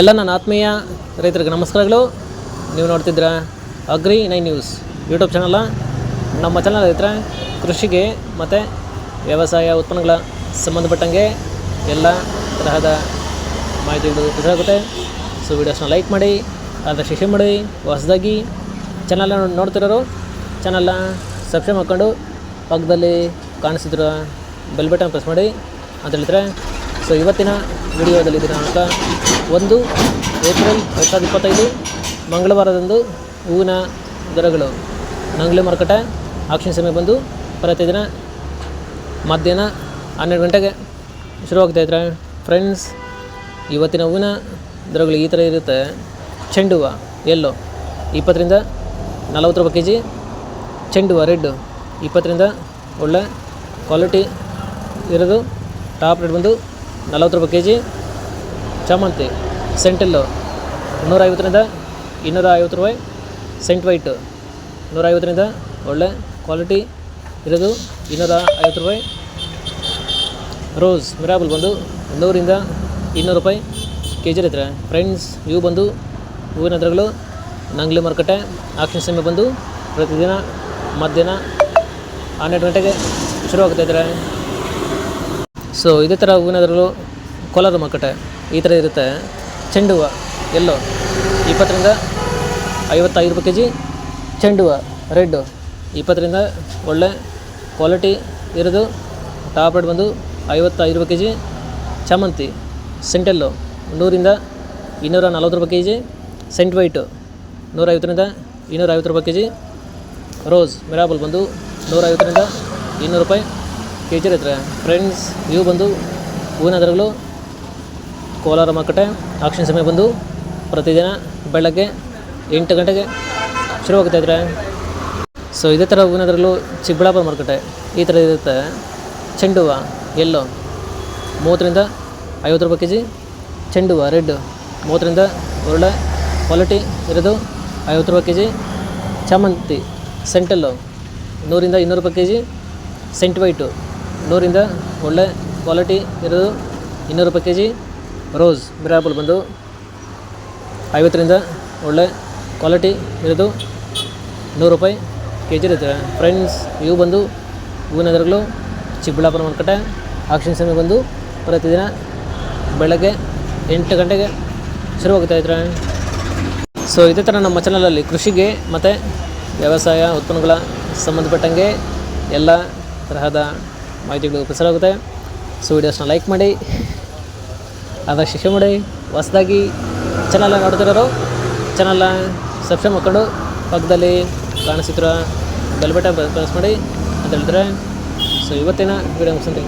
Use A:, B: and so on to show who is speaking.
A: ಎಲ್ಲ ನನ್ನ ಆತ್ಮೀಯ ರೈತರಿಗೆ ನಮಸ್ಕಾರಗಳು. ನೀವು ನೋಡ್ತಿದ್ರ ಅಗ್ರಿ ನೈನ್ ನ್ಯೂಸ್ ಯೂಟ್ಯೂಬ್ ಚಾನಲ್ಲ ನಮ್ಮ ಚಾನಲ್ ರೈತರ, ಕೃಷಿಗೆ ಮತ್ತು ವ್ಯವಸಾಯ ಉತ್ಪನ್ನಗಳ ಸಂಬಂಧಪಟ್ಟಂಗೆ ಎಲ್ಲ ತರಹದ ಮಾಹಿತಿಗಳು ಗೊತ್ತಾಗುತ್ತೆ ಸೊ ವೀಡಿಯೋಸ್ನ ಲೈಕ್ ಮಾಡಿ ಅದರ ಶೇರ್ ಮಾಡಿ, ಹೊಸದಾಗಿ ಚಾನಲ್ನ ನೋಡ್ತಿರೋರು ಚಾನಲ್ನ ಸಬ್ಸ್ಕ್ರೈಬ್ ಮಾಡ್ಕೊಂಡು ಪಕ್ಕದಲ್ಲಿ ಕಾಣಿಸ್ತಿರೋ ಬೆಲ್ ಬಟನ್ ಪ್ರೆಸ್ ಮಾಡಿ ಅಂತ ಹೇಳಿದ್ರೆ ಸೊ ಇವತ್ತಿನ ವಿಡಿಯೋದಲ್ಲಿ ದಿನಾಂಕ ಒಂದು ಏಪ್ರಿಲ್ ಎರಡು ಸಾವಿರದ ಇಪ್ಪತ್ತೈದು ಮಂಗಳವಾರದಂದು ಹೂವಿನ ದರಗಳು. ನಂಗ್ಲಿ ಮಾರುಕಟ್ಟೆ ಆಕ್ಷನ್ ಸಮಯ ಬಂದು ಪ್ರತಿದಿನ ಮಧ್ಯಾಹ್ನ ಹನ್ನೆರಡು ಗಂಟೆಗೆ ಶುರುವಾಗ್ತಾ ಇದ್ರೆ. ಫ್ರೆಂಡ್ಸ್, ಇವತ್ತಿನ ಹೂವಿನ ದರಗಳು ಈ ಥರ ಇರುತ್ತೆ. ಚೆಂಡು ಹೂವು ಎಲ್ಲೋ ಇಪ್ಪತ್ತರಿಂದ ನಲವತ್ತು ರೂಪಾಯಿ ಕೆ ಜಿ ಚೆಂಡು ಹೂವು ರೆಡ್ಡು ಇಪ್ಪತ್ತರಿಂದ ಒಳ್ಳೆ ಕ್ವಾಲಿಟಿ ಇರೋದು. ಟಾಪ್ ರೇಟ್ ಬಂದು ನಲವತ್ತು ರೂಪಾಯಿ ಕೆ ಜಿ ಚಾಮಂತಿ ಸೆಂಟೆಲ್ಲು ನೂರೈವತ್ತರಿಂದ ಇನ್ನೂರ ಐವತ್ತು ರೂಪಾಯಿ ಸೆಂಟ್ ವೈಟು ನೂರೈವತ್ತರಿಂದ ಒಳ್ಳೆ ಕ್ವಾಲಿಟಿ ಇರೋದು ಇನ್ನೂರ ಐವತ್ತು ರೂಪಾಯಿ. ರೋಸ್ ಮಿರಾಬಲ್ ಬಂದು ನೂರಿಂದ ಇನ್ನೂರು ರೂಪಾಯಿ ಕೆ ಜಿ ಇರ್ತಾರೆ ಫ್ರೆಂಡ್ಸ್ ಇವು ಬಂದು ಹೂವಿನ ದರಗಳು ನಂಗ್ಲಿ ಮಾರುಕಟ್ಟೆ, ಆಕ್ಷನ್ ಸಮಯ ಬಂದು ಪ್ರತಿದಿನ ಮಧ್ಯಾಹ್ನ ಹನ್ನೆರಡು ಗಂಟೆಗೆ ಶುರುವಾಗ್ತಾ ಇದ್ದಾರೆ. ಸೊ ಇದೇ ಥರ ಹೂವಿನ ದರಗಳು ಕೋಲಾರ ಮಕ್ಕಟೆ ಈ ಥರ ಇರುತ್ತೆ. ಚೆಂಡು ಹೂವು ಎಲ್ಲೋ, ಇಪ್ಪತ್ತರಿಂದ ಐವತ್ತೈದು ರೂಪಾಯಿ ಕೆ ಜಿ ಚೆಂಡು ಹೂವು ರೆಡ್ಡು, ಇಪ್ಪತ್ತರಿಂದ ಒಳ್ಳೆ ಕ್ವಾಲಿಟಿ ಇರೋದು. ಟಾಪ್ ರೇಟ್ ಬಂದು ಐವತ್ತೈದು ರೂಪಾಯಿ ಕೆ ಜಿ ಚಾಮಂತಿ, ಸೆಂಟೆಲ್ಲು, ನೂರಿಂದ ಇನ್ನೂರ ನಲ್ವತ್ತು ರೂಪಾಯಿ ಕೆ ಜಿ ಸೆಂಟ್ ವೈಟು, ನೂರೈವತ್ತರಿಂದ ಇನ್ನೂರ ಐವತ್ತು ರೂಪಾಯಿ ಕೆ ಜಿ ರೋಸ್, ಮಿರಾಬಲ್ ಬಂದು ನೂರೈವತ್ತರಿಂದ ಇನ್ನೂರು ರೂಪಾಯಿ ಕೆ ಜಿ ಇರುತ್ತೆ. ಫ್ರೆಂಡ್ಸ್ ಇವು ಬಂದು ಹೂವಿನ ದರಗಳು ಕೋಲಾರ ಮಾರುಕಟ್ಟೆ ಆಕ್ಷನ್ ಸಮಯ ಬಂದು ಪ್ರತಿದಿನ ಬೆಳಗ್ಗೆ ಎಂಟು ಗಂಟೆಗೆ ಶುರುವಾಗುತ್ತೆ ಇದ್ರೆ. ಸೊ ಇದೇ ಥರ ಹೂವಿನದ್ರಲ್ಲೂ ಚಿಕ್ಕಬಳ್ಳಾಪುರ ಮಾರುಕಟ್ಟೆ ಈ ಥರ ಇರುತ್ತೆ. ಚೆಂಡು ಹೂವು ಎಲ್ಲೋ ಮೂವತ್ತರಿಂದ ಐವತ್ತು ರೂಪಾಯಿ ಕೆ ಜಿ ಚೆಂಡು ಹೂವು ರೆಡ್ ಮೂವತ್ತರಿಂದ ಒಳ್ಳೆ ಕ್ವಾಲಿಟಿ ಇರೋದು ಐವತ್ತು ರೂಪಾಯಿ ಕೆ ಜಿ ಚಾಮಂತಿ ಸೆಂಟಲ್ಲು ನೂರಿಂದ ಇನ್ನೂರು ರೂಪಾಯಿ ಕೆ ಜಿ ಸೆಂಟ್ ವೈಟು ನೂರಿಂದ ಒಳ್ಳೆ ಕ್ವಾಲಿಟಿ ಇರೋದು ಇನ್ನೂರು ರೂಪಾಯಿ ಕೆ ಜಿ ರೋಸ್ ಮಿರಾಬಲ್ ಬಂದು ಐವತ್ತರಿಂದ ಒಳ್ಳೆ ಕ್ವಾಲಿಟಿ ಇರೋದು. ನೂರು ರೂಪಾಯಿ ಕೆ ಜಿ ಇರುತ್ತೆ. ಫ್ರೆಂಡ್ಸ್, ಇವು ಬಂದು ಹೂವಿನ ದರಗಳು ಚಿಕ್ಕಬಳ್ಳಾಪುರ ಮಾರುಕಟ್ಟೆ, ಆಕ್ಷನ್ ಸಮಯ ಬಂದು ಪ್ರತಿದಿನ ಬೆಳಗ್ಗೆ ಎಂಟು ಗಂಟೆಗೆ ಶುರುವಾಗುತ್ತೆ ಇದ್ರೆ ಸೊ ಇದೇ ಥರ ನಮ್ಮ ಚಾನಲಲ್ಲಿ ಕೃಷಿಗೆ ಮತ್ತು ವ್ಯವಸಾಯ ಉತ್ಪನ್ನಗಳ ಸಂಬಂಧಪಟ್ಟಂಗೆ ಎಲ್ಲ ತರಹದ ಮಾಹಿತಿಗಳು ಪ್ರಸಾರ ಆಗುತ್ತೆ. ಸೊ ವಿಡಿಯೋಸ್ನ ಲೈಕ್ ಮಾಡಿ. ಆದಷ್ಟು ಶಿಕ್ಷೆ ಮಾಡಿ ಹೊಸದಾಗಿ ಚಾನಲ್ನ ನೋಡ್ತಿರೋರು ಚಾನಲ್ನ ಸಬ್ಸ್ಕ್ರೈಬ್ ಮಾಡ್ಕೊಂಡು ಪಕ್ಕದಲ್ಲಿ ಕಾಣಿಸ್ತಿರೋ ಬೆಲ್ ಬಟನ್ ಮಾಡಿ ಅಂತ ಹೇಳಿದ್ರೆ ಸೊ ಇವತ್ತಿನ ವೀಡಿಯೋ ಮುಗಿಸ್ತೀನಿ.